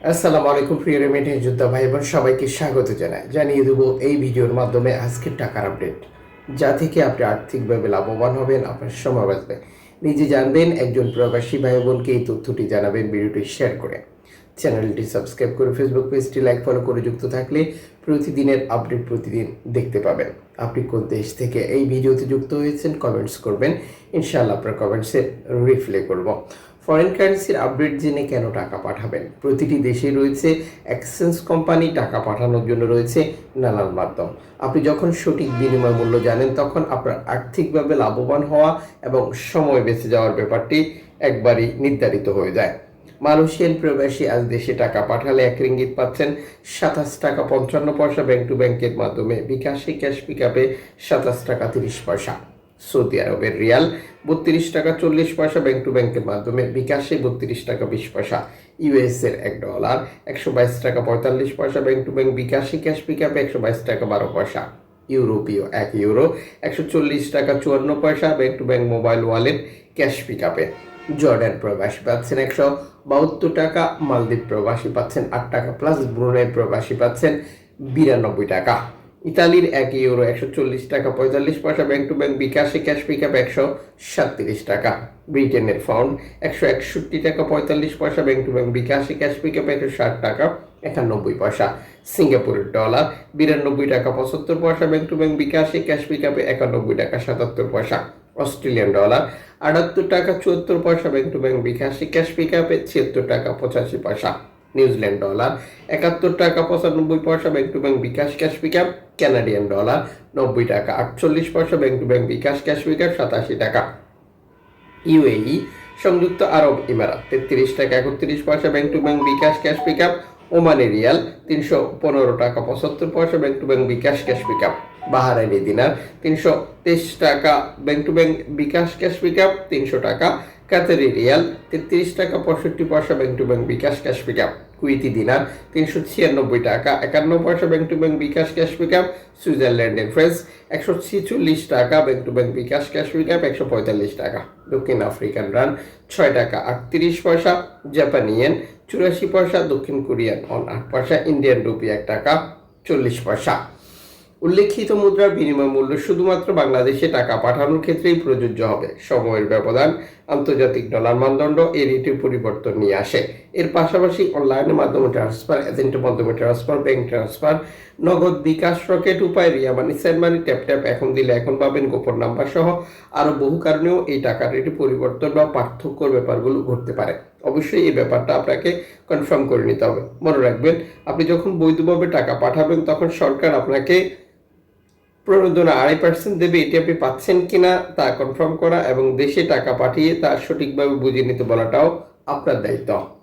আসসালামু আলাইকুম, প্রিয় রেমিটেন্স যোদ্ধা ভাই বোন সবাইকে স্বাগত জানাই। জানিয়ে দেবো এই ভিডিওর মাধ্যমে আজকের টাকার আপডেট। যা থেকে আপনি আর্থিকভাবে লাভবান হবেন, আপনার সময় বাঁচবে। নিজে জানবেন, একজন প্রবাসী ভাই বোনকে এই তথ্যটি জানাবেন ভিডিওটি শেয়ার করে। চ্যানেলটি সাবস্ক্রাইব করে ফেসবুক পেজটি লাইক, ফলো করে যুক্ত থাকলে প্রতিদিনের আপডেট প্রতিদিন দেখতে পাবেন। আপনি কোন দেশ থেকে এই ভিডিওতে যুক্ত হয়েছেন, কমেন্টস করবেন। ইনশাআল্লাহ আপনার কমেন্টসে রিপ্লাই করব। ফরেন কারেন্সির আপডেট জেনে কেন টাকা পাঠাবেন? প্রতিটি দেশে রয়েছে এক্সচেঞ্জ কোম্পানি টাকা পাঠানোর জন্য রয়েছে নানান মাধ্যম। আপনি যখন সঠিক বিনিময় মূল্য জানেন, তখন আপনার আর্থিকভাবে লাভবান হওয়া এবং সময় বেঁচে যাওয়ার ব্যাপারটি একবারই নির্ধারিত হয়ে যায়। মালয়েশিয়ান প্রবাসী আজ দেশে টাকা পাঠালে এক রিঙ্গিত পাচ্ছেন সাতাশ টাকা পঞ্চান্ন পয়সা ব্যাংক টু ব্যাংকের মাধ্যমে। বিকাশে ক্যাশ পিকআপে সাতাশ টাকা তিরিশ পয়সা। সৌদি আরবের রিয়াল। বত্রিশ টাকা চল্লিশ পয়সা ব্যাংক টু ব্যাংকের মাধ্যমে বিকাশে বত্রিশ টাকা বিশ পয়সা ইউএস এর এক ডলার একশো বাইশ টাকা পঁয়তাল্লিশ পয়সা ব্যাংক টু ব্যাংক বিকাশে ক্যাশ পিকআপে একশো বাইশ টাকা বারো পয়সা। ইউরোপীয় এক ইউরো একশো চল্লিশ টাকা চুয়ান্ন পয়সা bank to bank mobile wallet cash পিকআপে Jordan প্রবাসী পাচ্ছেন একশো বাহাত্তর টাকা, মালদ্বীপ প্রবাসী পাচ্ছেন আট টাকা প্লাস ব্রুনের প্রবাসী পাচ্ছেন বিরানব্বই টাকা। ইতালির এক ইউরো একশো চল্লিশ টাকা, পঁয়তাল্লিশ পয়সা ব্যাংক টু ব্যাংক, বিকাশে ক্যাশ পিক আপ একশো সাতত্রিশ টাকা। ব্রিটেনের ফাউন্ড একশো একষট্টি টাকা, পঁয়তাল্লিশ পয়সা ব্যাংক টু ব্যাংক, বিকাশে ক্যাশ পিক আপ একশো ষাট টাকা, একানব্বই পয়সা। সিঙ্গাপুরের ডলার বিরানব্বই টাকা, পঁচাত্তর পয়সা ব্যাংক টু ব্যাংক, বিকাশে ক্যাশ পিকআপে একানব্বই টাকা, সাতাত্তর পয়সা। অস্ট্রেলিয়ান ডলার আটাত্তর টাকা, চুয়াত্তর পয়সা ব্যাংক টু ব্যাংক, বিকাশে ক্যাশ পিক আপে ছিয়াত্তর টাকা, পঁচাশি পয়সা। নিউজিল্যান্ড ডলার, একাত্তর টাকা পঁচানব্বই পয়সা bank to bank bKash cash pickup Canadian dollar নব্বই টাকা আটচল্লিশ পয়সা bank to bank bKash cash pickup, সাতাশি টাকা। ইউএই, সংযুক্ত আরব ইমারাত, তেত্রিশ টাকা একত্রিশ পয়সা bank to bank bKash cash pickup, Omani rial, তিনশো পনেরো টাকা পঁচাত্তর পয়সা bank to bank bKash cash pickup. Bahraini dinar, তিনশো তেইশ টাকা bank to bank bKash cash pickup, তিনশো টাকা কাতারি রিয়াল, তেত্রিশ টাকা পঁয়ষট্টি পয়সা bank to bank bKash cash pickup. Kuwaiti dinar, তিনশো ছিয়ানব্বই টাকা একান্ন পয়সা bank to bank bKash cash pickup. সুইজারল্যান্ডের ফ্রেন্স একশো ছিচল্লিশ টাকা bank to bank bKash cash pickup, একশো পঁয়তাল্লিশ টাকা। দক্ষিণ আফ্রিকান রান, ছয় টাকা আটত্রিশ পয়সা। জাপানি ইয়েন, চুরাশি পয়সা। দক্ষিণ কোরিয়ান অন আট পয়সা। ইন্ডিয়ান রুপি এক টাকা চল্লিশ পয়সা। উল্লেখিত মুদ্রার বিনিময় মূল্য শুধুমাত্র বাংলাদেশে টাকা পাঠানোর ক্ষেত্রেই প্রযোজ্য হবে। সময়ের ব্যবধান, আন্তর্জাতিক ডলার মানদণ্ড এর একটি পরিবর্তন নিয়ে আসে। এর পাশাপাশি অনলাইনের মাধ্যমে ট্রান্সফার এজেন্টের মাধ্যমে transfer bank transfer Nagad bKash Rocket, Upay, Ria money send money tap tap এখন দিলে এখন পাবেন গোপন নাম্বার সহ আরও বহু কারণেও এই টাকার রেটে পরিবর্তন বা পার্থক্যর ব্যাপারগুলো ঘটতে পারে। অবশ্যই এই ব্যাপারটা আপনাকে কনফার্ম করে নিতে হবে। মনে রাখবেন, আপনি যখন বৈধভাবে টাকা পাঠাবেন, তখন সরকার আপনাকে প্রণোদনা আড়াই পার্সেন্ট দেবে, এটি আপনি পাচ্ছেন কিনা তা কনফার্ম করা এবং দেশে টাকা পাঠিয়ে তা সঠিকভাবে বুঝে নিতে বলাটাও আপনার দায়িত্ব।